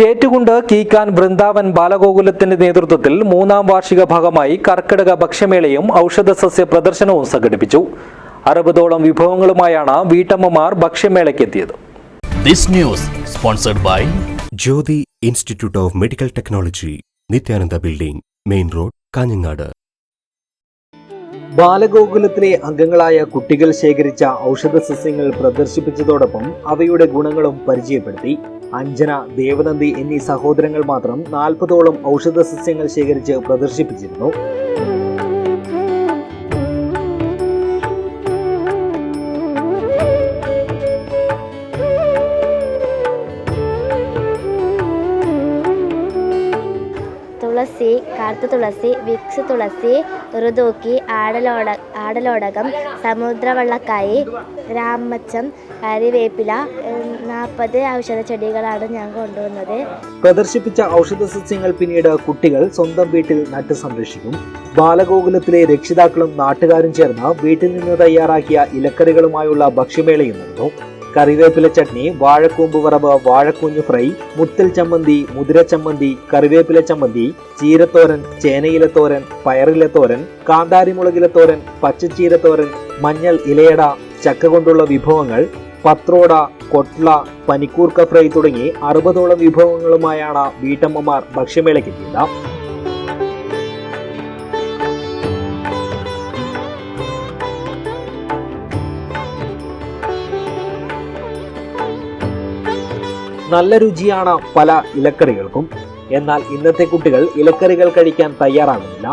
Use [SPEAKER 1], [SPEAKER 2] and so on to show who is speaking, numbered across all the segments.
[SPEAKER 1] ചേറ്റുകുണ്ട് കീക്കാൻ വൃന്ദാവൻ ബാലഗോകുലത്തിന്റെ നേതൃത്വത്തിൽ മൂന്നാം വാർഷിക ഭാഗമായി കർക്കിടക ഭക്ഷ്യമേളയും ഔഷധ സസ്യ പ്രദർശനവും സംഘടിപ്പിച്ചു. അറുപതോളം വിഭവങ്ങളുമായാണ് വീട്ടമ്മമാർ
[SPEAKER 2] news sponsored by
[SPEAKER 3] Jyothi institute of medical technology Nithyananda building main road Kanhangad.
[SPEAKER 1] ബാലഗോകുലത്തിലെ അംഗങ്ങളായ കുട്ടികൾ ശേഖരിച്ച ഔഷധ സസ്യങ്ങൾ പ്രദർശിപ്പിച്ചതോടൊപ്പം അവയുടെ ഗുണങ്ങളും പരിചയപ്പെടുത്തി. അഞ്ജന ദേവനന്ദി എന്നീ സഹോദരങ്ങൾ മാത്രം നാൽപ്പതോളം ഔഷധ സസ്യങ്ങൾ ശേഖരിച്ച് പ്രദർശിപ്പിച്ചിരുന്നു.
[SPEAKER 4] തുളസി കറുത്ത തുളസി വിക്സ് തുളസി ഋതൂക്കി ആടലോട ആടലോടകം സമുദ്രവെള്ളക്കായി രാമച്ചം കറിവേപ്പില നാൽപ്പത് ഔഷധ ചെടികളാണ് ഞാൻ കൊണ്ടുവന്നത്.
[SPEAKER 1] പ്രദർശിപ്പിച്ച ഔഷധ സസ്യങ്ങൾ പിന്നീട് കുട്ടികൾ സ്വന്തം വീട്ടിൽ നട്ട് സംരക്ഷിക്കും. ബാലഗോകുലത്തിലെ രക്ഷിതാക്കളും നാട്ടുകാരും ചേർന്ന് വീട്ടിൽ നിന്ന് തയ്യാറാക്കിയ ഇലക്കറികളുമായുള്ള ഭക്ഷ്യമേളയും നടന്നു. കറിവേപ്പില ചട്നി വാഴക്കൂമ്പ് വറവ് വാഴക്കുഞ്ഞു ഫ്രൈ മുത്തൽ ചമ്മന്തി മുതിര ചമ്മന്തി കറിവേപ്പില ചമ്മന്തി ചീരത്തോരൻ ചേനയിലത്തോരൻ പയറിലത്തോരൻ കാന്താരിമുളകിലത്തോരൻ പച്ചച്ചീരത്തോരൻ മഞ്ഞൾ ഇലയട ചക്ക കൊണ്ടുള്ള വിഭവങ്ങൾ പത്രോട കൊട്ട്ല പനിക്കൂർക്ക ഫ്രൈ തുടങ്ങി അറുപതോളം വിഭവങ്ങളുമായാണ് വീട്ടമ്മമാർ ഭക്ഷ്യമേളയ്ക്കെത്തിയത് നല്ല രുചിയാണ് പല ഇലക്കറികൾക്കും. എന്നാൽ ഇന്നത്തെ കുട്ടികൾ ഇലക്കറികൾ കഴിക്കാൻ തയ്യാറാകുന്നില്ല.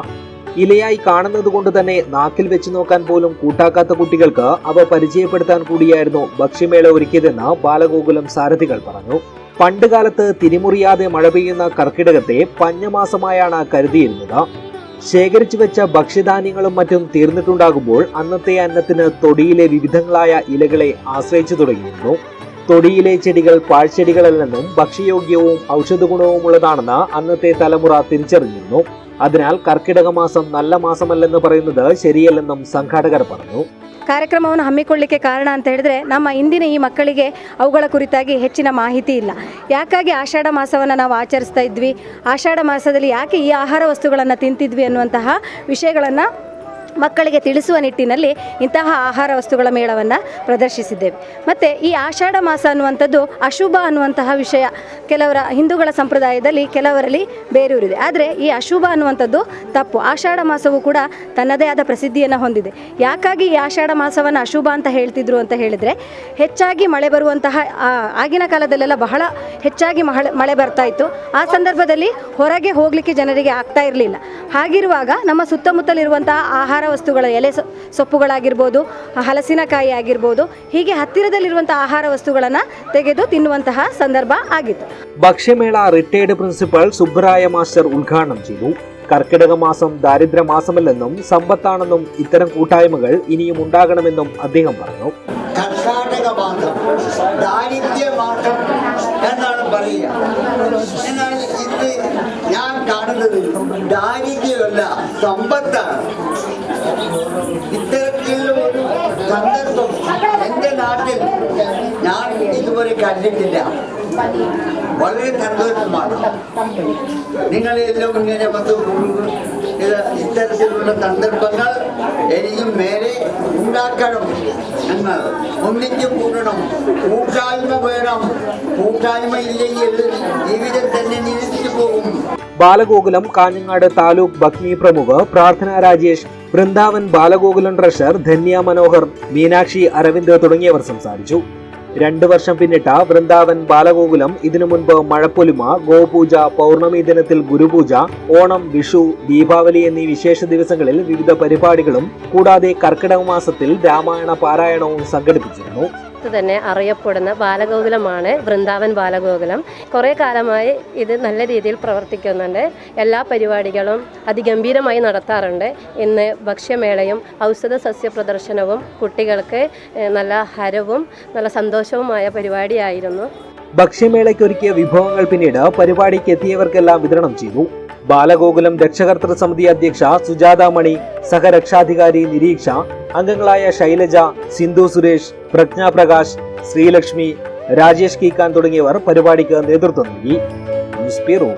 [SPEAKER 1] ഇലയായി കാണുന്നത് കൊണ്ട് തന്നെ നാക്കിൽ വെച്ച് നോക്കാൻ പോലും കൂട്ടാക്കാത്ത കുട്ടികൾക്ക് അവ പരിചയപ്പെടുത്താൻ കൂടിയായിരുന്നു ഭക്ഷ്യമേള ഒരുക്കിയതെന്ന് ബാലഗോകുലം സാരഥികൾ പറഞ്ഞു. പണ്ടുകാലത്ത് തിരിമുറിയാതെ മഴ പെയ്യുന്ന കർക്കിടകത്തെ പഞ്ഞമാസമായാണ് കരുതിയിരുന്നത്. ശേഖരിച്ചു വെച്ച ഭക്ഷ്യധാന്യങ്ങളും മറ്റും തീർന്നിട്ടുണ്ടാകുമ്പോൾ അന്നത്തെ അന്നത്തിന് തൊടിയിലെ വിവിധങ്ങളായ ഇലകളെ ആശ്രയിച്ചു തുടങ്ങിയിരുന്നു. തൊടിയിലെ ചെടികൾ പാഴ്ചെടികളിൽ നിന്നും ഭക്ഷ്യയോഗ്യവും ഔഷധഗുണവുമുള്ളതാണെന്ന് അന്നത്തെ തലമുറ തിരിച്ചറിഞ്ഞിരുന്നു. അതിനാൽ കർക്കിടക മാസം നല്ല മാസമല്ലെന്ന് പറയുന്നത് ശരിയല്ലെന്നും സംഘാടകർ പറഞ്ഞു.
[SPEAKER 5] ಕಾರ್ಯಕ್ರಮವನ್ನು ಹಮ್ಮಿಕೊಳ್ಳಲಿಕ್ಕೆ ಕಾರಣ ಅಂತ ಹೇಳಿದ್ರೆ, ನಮ್ಮ ಇಂದಿನ ಈ ಮಕ್ಕಳಿಗೆ ಅವುಗಳ ಕುರಿತಾಗಿ ಹೆಚ್ಚಿನ ಮಾಹಿತಿ ಇಲ್ಲ. ಯಾಕಾಗಿ ಆಷಾಢ ಮಾಸವನ್ನು ನಾವು ಆಚರಿಸ್ತಾ ಇದ್ವಿ? ಆಷಾಢ ಮಾಸದಲ್ಲಿ ಯಾಕೆ ಈ ಆಹಾರ ವಸ್ತುಗಳನ್ನು ತಿಂತಿದ್ವಿ ಅನ್ನುವಂತಹ ವಿಷಯಗಳನ್ನು ಮಕ್ಕಳಿಗೆ ತಿಳಿಸುವ ನಿಟ್ಟಿನಲ್ಲಿ ಇಂತಹ ಆಹಾರ ವಸ್ತುಗಳ ಮೇಳವನ್ನು ಪ್ರದರ್ಶಿಸಿದ್ದೇವೆ. ಮತ್ತು ಈ ಆಷಾಢ ಮಾಸ ಅನ್ನುವಂಥದ್ದು ಅಶುಭ ಅನ್ನುವಂತಹ ವಿಷಯ. ಕೆಲವರ ಹಿಂದೂಗಳ ಸಂಪ್ರದಾಯದಲ್ಲಿ ಕೆಲವರಲ್ಲಿ ಬೇರೂರಿದೆ. ಆದರೆ ಈ ಅಶುಭ ಅನ್ನುವಂಥದ್ದು ತಪ್ಪು. ಆಷಾಢ ಮಾಸವು ಕೂಡ ತನ್ನದೇ ಆದ ಪ್ರಸಿದ್ಧಿಯನ್ನು ಹೊಂದಿದೆ. ಯಾಕಾಗಿ ಈ ಆಷಾಢ ಮಾಸವನ್ನು ಅಶುಭ ಅಂತ ಹೇಳ್ತಿದ್ರು ಅಂತ ಹೇಳಿದರೆ, ಹೆಚ್ಚಾಗಿ ಮಳೆ ಬರುವಂತಹ ಆಗಿನ ಕಾಲದಲ್ಲೆಲ್ಲ ಬಹಳ ಹೆಚ್ಚಾಗಿ ಮಳೆ ಮಳೆ ಬರ್ತಾ ಇತ್ತು. ಆ ಸಂದರ್ಭದಲ್ಲಿ ಹೊರಗೆ ಹೋಗಲಿಕ್ಕೆ ಜನರಿಗೆ ಆಗ್ತಾ ಇರಲಿಲ್ಲ. ಹಾಗಿರುವಾಗ ನಮ್ಮ ಸುತ್ತಮುತ್ತಲಿರುವಂತಹ ಆಹಾರ ವಸ್ತುಗಳ ಎಲೆ ಸೊ- ಸೊಪ್ಪುಗಳಾಗಿರ್ಬೋದು ಹಲಸಿನಕಾಯಿ ಆಗಿರ್ಬೋದು ಹೀಗೆ ಹತ್ತಿರದಲ್ಲಿರುವಂತಹ ಆಹಾರ ವಸ್ತುಗಳನ್ನು ತೆಗೆದು ತಿನ್ನುವಂತಹ ಸಂದರ್ಭ ಆಗಿತ್ತು
[SPEAKER 1] ഭക്ഷ്യമേള റിട്ടയർഡ് പ്രിൻസിപ്പൽ സുബ്രായ മാസ്റ്റർ ഉദ്ഘാടനം ചെയ്തു കർക്കിടക മാസം ദാരിദ്ര്യ മാസമല്ലെന്നും സമ്പത്താണെന്നും ഇത്തരം കൂട്ടായ്മകൾ ഇനിയും ഉണ്ടാകണമെന്നും അദ്ദേഹം പറഞ്ഞു
[SPEAKER 6] കർഷാടക മാസം ദാരിദ്ര്യ മാസം എന്നാണ് പറയുക എന്നാൽ ഇന്ന് ഞാൻ കാണുന്നത് ദാരിദ്ര്യമല്ല സമ്പത്താണ് ഇത്തരത്തിലുള്ള ഒരു സന്ദർഭം എന്റെ നാട്ടിൽ ഞാൻ ഇതുവരെ കണ്ടിട്ടില്ല. വളരെ സന്തോഷമാണ് നിങ്ങളെല്ലാം ഇങ്ങനെ വന്ന് ഇത് ഇത്തരത്തിലുള്ള സന്ദർഭങ്ങൾ എനിക്കും മേലെ ഉണ്ടാക്കണം. എന്ന് ഒന്നിച്ച് കൂടണം. കൂട്ടായ്മ വേണം. കൂട്ടായ്മ ഇല്ലെങ്കിൽ ജീവിതം തന്നെ നിരസിച്ചു പോകും.
[SPEAKER 1] ബാലഗോകുലം കാഞ്ഞങ്ങാട് താലൂക്ക് ഭഗ്നി പ്രമുഖ് പ്രാർത്ഥന രാജേഷ് വൃന്ദാവൻ ബാലഗോകുലം ട്രഷർ ധന്യ മനോഹർ മീനാക്ഷി അരവിന്ദ് തുടങ്ങിയവർ സംസാരിച്ചു. രണ്ടു വർഷം പിന്നിട്ട വൃന്ദാവൻ ബാലഗോകുലം ഇതിനു മുൻപ് മഴപ്പൊലിമ ഗോപൂജ പൗർണമി ദിനത്തിൽ ഗുരുപൂജ ഓണം വിഷു ദീപാവലി എന്നീ വിശേഷ ദിവസങ്ങളിൽ വിവിധ പരിപാടികളും കൂടാതെ കർക്കിടക മാസത്തിൽ രാമായണ പാരായണവും സംഘടിപ്പിച്ചിരുന്നു.
[SPEAKER 7] തന്നെ അറിയപ്പെടുന്ന ബാലഗോകുലമാണ് വൃന്ദാവൻ ബാലഗോകുലം. കുറേ കാലമായി ഇത് നല്ല രീതിയിൽ പ്രവർത്തിക്കുന്നുണ്ട്. എല്ലാ പരിപാടികളും അതിഗംഭീരമായി നടത്താറുണ്ട്. ഇന്ന് ഭക്ഷ്യമേളയും ഔഷധ സസ്യ പ്രദർശനവും കുട്ടികൾക്ക് നല്ല ഹരവും നല്ല സന്തോഷവുമായ പരിപാടിയായിരുന്നു.
[SPEAKER 1] ഭക്ഷ്യമേളയ്ക്ക് ഒരുക്കിയ വിഭവങ്ങൾ പിന്നീട് പരിപാടിക്ക് എത്തിയവർക്കെല്ലാം വിതരണം ചെയ്തു. ബാലഗോകുലം രക്ഷകർത്തൃ സമിതി അധ്യക്ഷ സുജാത മണി സഹരക്ഷാധികാരി നിരീക്ഷ അംഗങ്ങളായ ശൈലജ സിന്ധു സുരേഷ് പ്രജ്ഞാപ്രകാശ് ശ്രീലക്ഷ്മി രാജേഷ് കീക്കാൻ തുടങ്ങിയവർ പരിപാടിക്ക് നേതൃത്വം നൽകി. News bureau